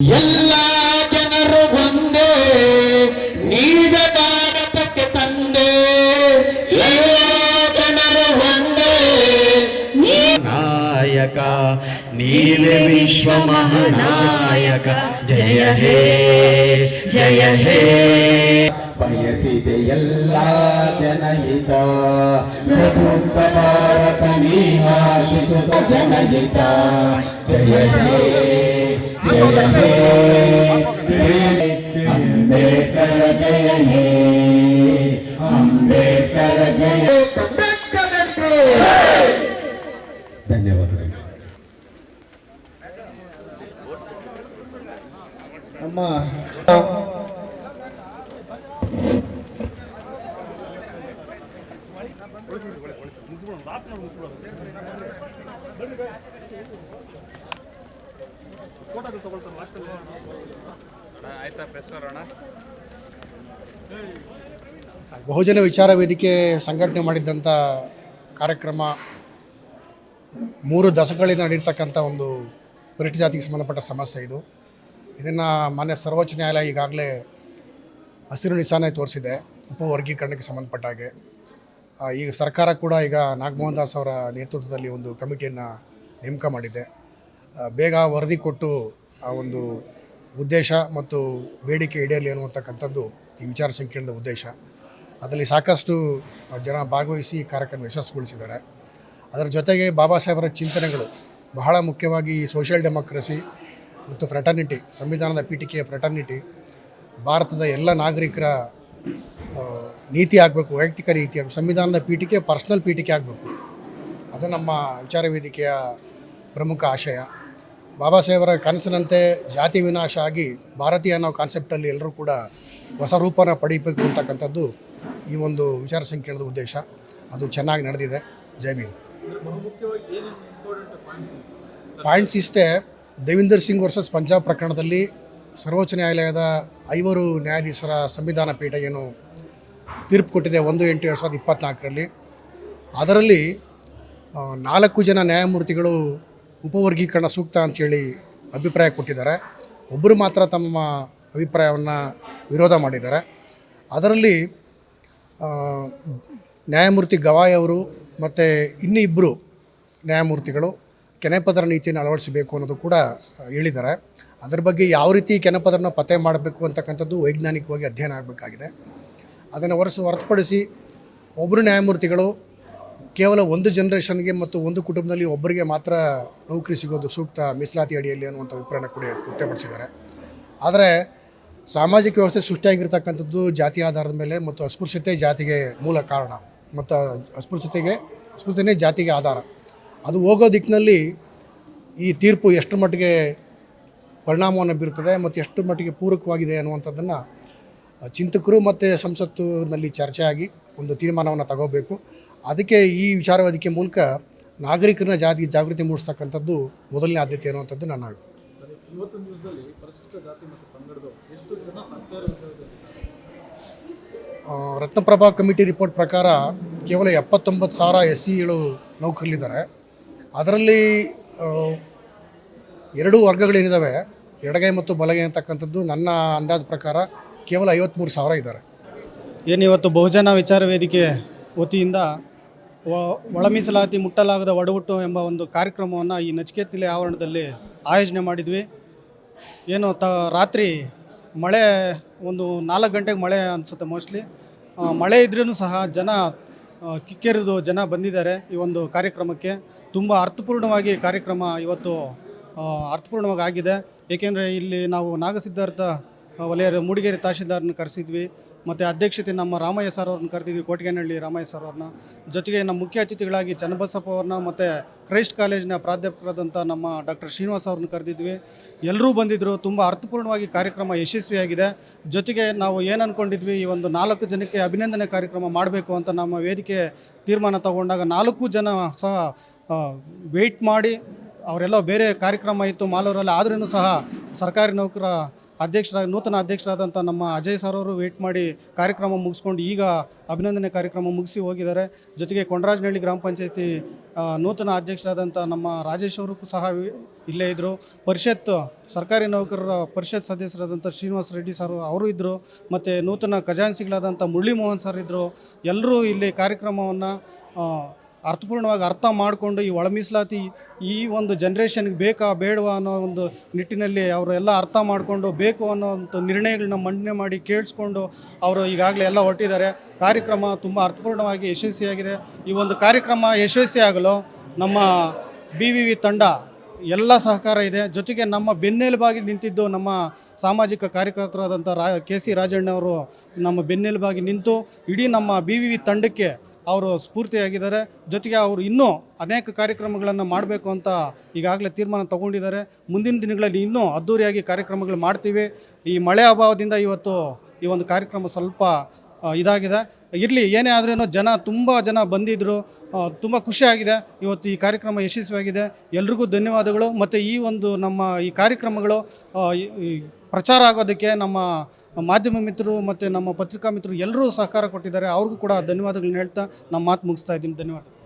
ಎಲ್ಲ ಜನರು ಒಂದೇ ನೀಗ ಭಾರತಕ್ಕೆ ತಂದೆ. ಎಲ್ಲ ಜನರು ಒಂದೇ ನೀ ನಾಯಕ, ನೀವೇ ವಿಶ್ವ ಮಹಾನಾಯಕ, ಜಯ ಹೇ ಜಯ ಹೇ. ಬಯಸಿದೆ ಎಲ್ಲ ಜನಹಿತ ಪ್ರಬುದ್ಧ ಭಾರತ ನೀವಾಶಿಸುತ್ತ ಜನಹಿತ ಜಯ ಹೇ ಜಯ ಹೇ, ಜಯ ಅಂಬೇಡ್ಕರ ಜಯ ಹೇ, ಅಂಬೇಡ್ಕರ ಜಯ ಧನ್ಯವಾದಗಳು. ನಮ್ಮ ಬಹುಜನ ವಿಚಾರ ವೇದಿಕೆ ಸಂಘಟನೆ ಮಾಡಿದ್ದಂಥ ಕಾರ್ಯಕ್ರಮ ಮೂರು ದಶಕಗಳಿಂದ ನಡೀತಕ್ಕಂಥ ಒಂದು ಪರಿಟ ಜಾತಿಗೆ ಸಂಬಂಧಪಟ್ಟ ಸಮಸ್ಯೆ ಇದು. ಇದನ್ನು ಮಾನ್ಯ ಸರ್ವೋಚ್ಚ ನ್ಯಾಯಾಲಯ ಈಗಾಗಲೇ ಹಸಿರು ನಿಶಾನೆ ತೋರಿಸಿದೆ ಉಪವರ್ಗೀಕರಣಕ್ಕೆ ಸಂಬಂಧಪಟ್ಟ ಹಾಗೆ. ಈಗ ಸರ್ಕಾರ ಕೂಡ ಈಗ ನಾಗಮೋಹನ್ ದಾಸ್ ಅವರ ನೇತೃತ್ವದಲ್ಲಿ ಒಂದು ಕಮಿಟಿಯನ್ನು ನೇಮಕ ಮಾಡಿದೆ. ಬೇಗ ವರದಿ ಕೊಟ್ಟು ಆ ಒಂದು ಉದ್ದೇಶ ಮತ್ತು ಬೇಡಿಕೆ ಈಡೇರಲಿ ಅನ್ನುವಂಥಕ್ಕಂಥದ್ದು ಈ ವಿಚಾರ ಸಂಕಿರಣದ ಉದ್ದೇಶ. ಅದರಲ್ಲಿ ಸಾಕಷ್ಟು ಜನ ಭಾಗವಹಿಸಿ ಕಾರ್ಯಕ್ರಮ ಯಶಸ್ಸುಗೊಳಿಸಿದ್ದಾರೆ ಅದರ ಜೊತೆಗೆ ಬಾಬಾ ಸಾಹೇಬರ ಚಿಂತನೆಗಳು ಬಹಳ ಮುಖ್ಯವಾಗಿ ಸೋಷಿಯಲ್ ಡೆಮೋಕ್ರಸಿ ಮತ್ತು ಫ್ರೆಟರ್ನಿಟಿ ಸಂವಿಧಾನದ ಪೀಠಿಕೆಯ ಫ್ರೆಟರ್ನಿಟಿ ಭಾರತದ ಎಲ್ಲ ನಾಗರಿಕರ ನೀತಿ ಆಗಬೇಕು, ವೈಯಕ್ತಿಕ ರೀತಿ ಸಂವಿಧಾನದ ಪೀಠಿಕೆ, ಪರ್ಸ್ನಲ್ ಪೀಠಿಕೆ ಆಗಬೇಕು. ಅದು ನಮ್ಮ ವಿಚಾರ ವೇದಿಕೆಯ ಪ್ರಮುಖ ಆಶಯ. ಬಾಬಾ ಸಾಹೇಬರ ಕನಸಿನಂತೆ ಜಾತಿ ವಿನಾಶ ಆಗಿ ಭಾರತೀಯ ಅನ್ನೋ ಕಾನ್ಸೆಪ್ಟಲ್ಲಿ ಎಲ್ಲರೂ ಕೂಡ ಹೊಸ ರೂಪನ ಪಡೀಬೇಕು ಅಂತಕ್ಕಂಥದ್ದು ಈ ಒಂದು ವಿಚಾರ ಸಂಕಿರಣದ ಉದ್ದೇಶ. ಅದು ಚೆನ್ನಾಗಿ ನಡೆದಿದೆ. ಜೈ ಭೀಮ್. ಪಾಯಿಂಟ್ಸ್ ಇಷ್ಟೇ. ದೇವಿಂದರ್ ಸಿಂಗ್ ವರ್ಸಸ್ ಪಂಜಾಬ್ ಪ್ರಕರಣದಲ್ಲಿ ಸರ್ವೋಚ್ಚ ನ್ಯಾಯಾಲಯದ ಐವರು ನ್ಯಾಯಾಧೀಶರ ಸಂವಿಧಾನ ಪೀಠ ಏನು ತೀರ್ಪು ಕೊಟ್ಟಿದೆ ಒಂದು ಎಂಟು ಎರಡು ಸಾವಿರದ ಇಪ್ಪತ್ತ್ನಾಲ್ಕರಲ್ಲಿ ಅದರಲ್ಲಿ ನಾಲ್ಕು ಜನ ನ್ಯಾಯಮೂರ್ತಿಗಳು ಉಪವರ್ಗೀಕರಣ ಸೂಕ್ತ ಅಂಥೇಳಿ ಅಭಿಪ್ರಾಯ ಕೊಟ್ಟಿದ್ದಾರೆ. ಒಬ್ಬರು ಮಾತ್ರ ತಮ್ಮ ಅಭಿಪ್ರಾಯವನ್ನು ವಿರೋಧ ಮಾಡಿದ್ದಾರೆ. ಅದರಲ್ಲಿ ನ್ಯಾಯಮೂರ್ತಿ ಗವಾಯ್ ಅವರು ಮತ್ತು ಇನ್ನೂ ಇಬ್ಬರು ನ್ಯಾಯಮೂರ್ತಿಗಳು ಕೆನೆಪದರ ನೀತಿಯನ್ನು ಅಳವಡಿಸಬೇಕು ಅನ್ನೋದು ಕೂಡ ಹೇಳಿದ್ದಾರೆ. ಅದರ ಬಗ್ಗೆ ಯಾವ ರೀತಿ ಕೆನೆಪದರನ್ನ ಪತ್ತೆ ಮಾಡಬೇಕು ಅಂತಕ್ಕಂಥದ್ದು ವೈಜ್ಞಾನಿಕವಾಗಿ ಅಧ್ಯಯನ ಆಗಬೇಕಾಗಿದೆ. ಅದನ್ನು ಹೊರಸು ಹೊರತುಪಡಿಸಿ ಒಬ್ಬರು ನ್ಯಾಯಮೂರ್ತಿಗಳು ಕೇವಲ ಒಂದು ಜನ್ರೇಷನ್ಗೆ ಮತ್ತು ಒಂದು ಕುಟುಂಬದಲ್ಲಿ ಒಬ್ಬರಿಗೆ ಮಾತ್ರ ನೌಕರಿ ಸಿಗೋದು ಸೂಕ್ತ ಮೀಸಲಾತಿ ಅಡಿಯಲ್ಲಿ ಅನ್ನುವಂಥ ಅಭಿಪ್ರಾಯ ಕೂಡ ವ್ಯಕ್ತಪಡಿಸಿದ್ದಾರೆ. ಆದರೆ ಸಾಮಾಜಿಕ ವ್ಯವಸ್ಥೆ ಸೃಷ್ಟಿಯಾಗಿರ್ತಕ್ಕಂಥದ್ದು ಜಾತಿ ಆಧಾರದ ಮೇಲೆ ಮತ್ತು ಅಸ್ಪೃಶ್ಯತೆ ಜಾತಿಗೆ ಮೂಲ ಕಾರಣ ಮತ್ತು ಅಸ್ಪೃಶ್ಯತೆಗೆ ಅಸ್ಪೃಶ್ಯತೆಯೇ ಜಾತಿಗೆ ಆಧಾರ. ಅದು ಹೋಗೋ ದಿಕ್ಕಿನಲ್ಲಿ ಈ ತೀರ್ಪು ಎಷ್ಟು ಮಟ್ಟಿಗೆ ಪರಿಣಾಮವನ್ನು ಬೀರುತ್ತದೆ ಮತ್ತು ಎಷ್ಟು ಮಟ್ಟಿಗೆ ಪೂರಕವಾಗಿದೆ ಅನ್ನುವಂಥದ್ದನ್ನು ಚಿಂತಕರು ಮತ್ತು ಸಂಸತ್ತಿನಲ್ಲಿ ಚರ್ಚೆ ಆಗಿ ಒಂದು ತೀರ್ಮಾನವನ್ನು ತಗೋಬೇಕು. ಅದಕ್ಕೆ ಈ ವಿಚಾರ ವೇದಿಕೆ ಮೂಲಕ ನಾಗರಿಕರನ್ನ ಜಾತಿ ಜಾಗೃತಿ ಮೂಡಿಸ್ತಕ್ಕಂಥದ್ದು ಮೊದಲನೇ ಆದ್ಯತೆ ಅನ್ನುವಂಥದ್ದು ನನ್ನ ರತ್ನಪ್ರಭಾ ಕಮಿಟಿ ರಿಪೋರ್ಟ್ ಪ್ರಕಾರ ಕೇವಲ ಎಪ್ಪತ್ತೊಂಬತ್ತು ಸಾವಿರ ಎಸ್ ಸಿಗಳು ನೌಕರಲಿದ್ದಾರೆ ಅದರಲ್ಲಿ ಎರಡು ಎರಡೂ ವರ್ಗಗಳೇನಿದ್ದಾವೆ ಎಡಗೈ ಮತ್ತು ಬಲಗೈ ಅಂತಕ್ಕಂಥದ್ದು ನನ್ನ ಅಂದಾಜು ಪ್ರಕಾರ ಕೇವಲ ಐವತ್ತ್ಮೂರು ಸಾವಿರ ಇದ್ದಾರೆ. ಏನಿವತ್ತು ಬಹುಜನ ವಿಚಾರ ವೇದಿಕೆ ವತಿಯಿಂದ ಒಳ ಮೀಸಲಾತಿ ಮುಟ್ಟಲಾಗದ ಒಡಹುಟ್ಟು ಎಂಬ ಒಂದು ಕಾರ್ಯಕ್ರಮವನ್ನು ಈ ನಚಿಕೇತ್ ನಿಲಯ ಆವರಣದಲ್ಲಿ ಆಯೋಜನೆ ಮಾಡಿದ್ವಿ. ಏನು ತ, ರಾತ್ರಿ ಮಳೆ, ಒಂದು ನಾಲ್ಕು ಗಂಟೆಗೆ ಮಳೆ ಅನಿಸುತ್ತೆ ಮೋಸ್ಟ್ಲಿ. ಮಳೆ ಇದ್ರೂ ಸಹ ಜನ ಕಿಕ್ಕೆರಿದು ಜನ ಬಂದಿದ್ದಾರೆ ಈ ಒಂದು ಕಾರ್ಯಕ್ರಮಕ್ಕೆ. ತುಂಬ ಅರ್ಥಪೂರ್ಣವಾಗಿ ಕಾರ್ಯಕ್ರಮ ಇವತ್ತು ಅರ್ಥಪೂರ್ಣವಾಗಿ ಆಗಿದೆ. ಏಕೆಂದರೆ ಇಲ್ಲಿ ನಾವು ನಾಗಸಿದ್ಧಾರ್ಥ ವಲಯ ಮೂಡಿಗೆರೆ ತಹಶೀಲ್ದಾರ್ನ ಕರೆಸಿದ್ವಿ. ಮತ್ತು ಅಧ್ಯಕ್ಷತೆ ನಮ್ಮ ರಾಮಯ್ಯ ಸರ್ ಅವ್ರನ್ನ ಕರೆದಿದ್ವಿ, ಕೋಟಿಗೆನಹಳ್ಳಿ ರಾಮಯ್ಯ ಸರ್ ಅವ್ರನ್ನ. ಜೊತೆಗೆ ನಮ್ಮ ಮುಖ್ಯ ಅತಿಥಿಗಳಾಗಿ ಚನ್ನಬಸಪ್ಪ ಅವ್ರನ್ನ, ಮತ್ತು ಕ್ರೈಸ್ಟ್ ಕಾಲೇಜಿನ ಪ್ರಾಧ್ಯಾಪಕರಾದಂಥ ನಮ್ಮ ಡಾಕ್ಟರ್ ಶ್ರೀನಿವಾಸ್ ಅವ್ರನ್ನ ಕರೆದಿದ್ವಿ. ಎಲ್ಲರೂ ಬಂದಿದ್ದರು ತುಂಬ ಅರ್ಥಪೂರ್ಣವಾಗಿ ಕಾರ್ಯಕ್ರಮ ಯಶಸ್ವಿಯಾಗಿದೆ. ಜೊತೆಗೆ ನಾವು ಏನು ಅಂದ್ಕೊಂಡಿದ್ವಿ ಈ ಒಂದು ನಾಲ್ಕು ಜನಕ್ಕೆ ಅಭಿನಂದನೆ ಕಾರ್ಯಕ್ರಮ ಮಾಡಬೇಕು ಅಂತ ನಮ್ಮ ವೇದಿಕೆ ತೀರ್ಮಾನ ತಗೊಂಡಾಗ ನಾಲ್ಕು ಜನ ಸಹ ವೆಯ್ಟ್ ಮಾಡಿ, ಅವರೆಲ್ಲ ಬೇರೆ ಕಾರ್ಯಕ್ರಮ ಇತ್ತು, ಮಾಲೂರಲ್ಲಿ ಆದ್ರೂ ಸಹ ಸರ್ಕಾರಿ ನೌಕರ ಅಧ್ಯಕ್ಷರ ನೂತನ ಅಧ್ಯಕ್ಷರಾದಂಥ ನಮ್ಮ ಅಜಯ್ ಸರ್ ಅವರು ವೇಟ್ ಮಾಡಿ ಕಾರ್ಯಕ್ರಮ ಮುಗಿಸ್ಕೊಂಡು ಈಗ ಅಭಿನಂದನೆ ಕಾರ್ಯಕ್ರಮ ಮುಗಿಸಿ ಹೋಗಿದ್ದಾರೆ. ಜೊತೆಗೆ ಕೊಂಡರಾಜನಹಳ್ಳಿ ಗ್ರಾಮ ಪಂಚಾಯತಿ ನೂತನ ಅಧ್ಯಕ್ಷರಾದಂಥ ನಮ್ಮ ರಾಜೇಶ್ ಅವರು ಸಹ ಇಲ್ಲೇ ಇದ್ದರು ಪರಿಷತ್, ಸರ್ಕಾರಿ ನೌಕರರ ಪರಿಷತ್ ಸದಸ್ಯರಾದಂಥ ಶ್ರೀನಿವಾಸ ರೆಡ್ಡಿ ಸರ್ ಅವರು ಇದ್ದರು ಮತ್ತು ನೂತನ ಖಜಾನ್ಸಿಗಳಾದಂಥ ಮುರಳಿ ಮೋಹನ್ ಸರ್ ಇದ್ದರು ಎಲ್ಲರೂ ಇಲ್ಲಿ ಕಾರ್ಯಕ್ರಮವನ್ನು ಅರ್ಥಪೂರ್ಣವಾಗಿ ಅರ್ಥ ಮಾಡಿಕೊಂಡು ಈ ಒಳ ಮೀಸಲಾತಿ ಈ ಒಂದು ಜನ್ರೇಷನ್ಗೆ ಬೇಕಾ, ಬೇಡವಾ ಅನ್ನೋ ಒಂದು ನಿಟ್ಟಿನಲ್ಲಿ ಅವರು ಎಲ್ಲ ಅರ್ಥ ಮಾಡಿಕೊಂಡು ಬೇಕು ಅನ್ನೋ ಒಂದು ನಿರ್ಣಯಗಳನ್ನ ಮಂಡನೆ ಮಾಡಿ ಕೇಳಿಸ್ಕೊಂಡು ಅವರು ಈಗಾಗಲೇ ಎಲ್ಲ ಹೊರಟಿದ್ದಾರೆ. ಕಾರ್ಯಕ್ರಮ ತುಂಬ ಅರ್ಥಪೂರ್ಣವಾಗಿ ಯಶಸ್ವಿಯಾಗಿದೆ ಈ ಒಂದು ಕಾರ್ಯಕ್ರಮ ಯಶಸ್ವಿಯಾಗಲು ನಮ್ಮ ಬಿ ವಿ ತಂಡ ಎಲ್ಲ ಸಹಕಾರ ಇದೆ. ಜೊತೆಗೆ ನಮ್ಮ ಬೆನ್ನೆಲುಬಾಗಿ ನಿಂತಿದ್ದು ನಮ್ಮ ಸಾಮಾಜಿಕ ಕಾರ್ಯಕರ್ತರಾದಂಥ ರಾ, ಕೆ ಸಿ ರಾಜಣ್ಣವರು ನಮ್ಮ ಬೆನ್ನೆಲುಬಾಗಿ ನಿಂತು ಇಡೀ ನಮ್ಮ ಬಿ ವಿ ತಂಡಕ್ಕೆ ಅವರು ಸ್ಫೂರ್ತಿಯಾಗಿದ್ದಾರೆ. ಜೊತೆಗೆ ಅವರು ಇನ್ನೂ ಅನೇಕ ಕಾರ್ಯಕ್ರಮಗಳನ್ನು ಮಾಡಬೇಕು ಅಂತ ಈಗಾಗಲೇ ತೀರ್ಮಾನ ತಗೊಂಡಿದ್ದಾರೆ. ಮುಂದಿನ ದಿನಗಳಲ್ಲಿ ಇನ್ನೂ ಅದ್ಧೂರಿಯಾಗಿ ಕಾರ್ಯಕ್ರಮಗಳು ಮಾಡ್ತೀವಿ. ಈ ಮಳೆ ಅಭಾವದಿಂದ ಇವತ್ತು ಈ ಒಂದು ಕಾರ್ಯಕ್ರಮ ಸ್ವಲ್ಪ ಇದಾಗಿದೆ. ಇರಲಿ, ಏನೇ ಆದ್ರೂ ಜನ ತುಂಬ ಜನ ಬಂದಿದ್ದರು ತುಂಬ ಖುಷಿಯಾಗಿದೆ ಇವತ್ತು ಈ ಕಾರ್ಯಕ್ರಮ ಯಶಸ್ವಿಯಾಗಿದೆ. ಎಲ್ರಿಗೂ ಧನ್ಯವಾದಗಳು. ಮತ್ತು ಈ ಒಂದು ನಮ್ಮ ಈ ಕಾರ್ಯಕ್ರಮಗಳು ಪ್ರಚಾರ ಆಗೋದಕ್ಕೆ ನಮ್ಮ ಮಾಧ್ಯಮ ಮಿತ್ರರು ಮತ್ತು ನಮ್ಮ ಪತ್ರಿಕಾ ಮಿತ್ರರು ಎಲ್ಲರೂ ಸಹಕಾರ ಕೊಟ್ಟಿದ್ದಾರೆ. ಅವ್ರಿಗೂ ಕೂಡ ಧನ್ಯವಾದಗಳನ್ನ ಹೇಳ್ತಾ ನಮ್ಮ ಮಾತು ಮುಗಿಸ್ತಾ ಇದ್ದೀನಿ. ಧನ್ಯವಾದ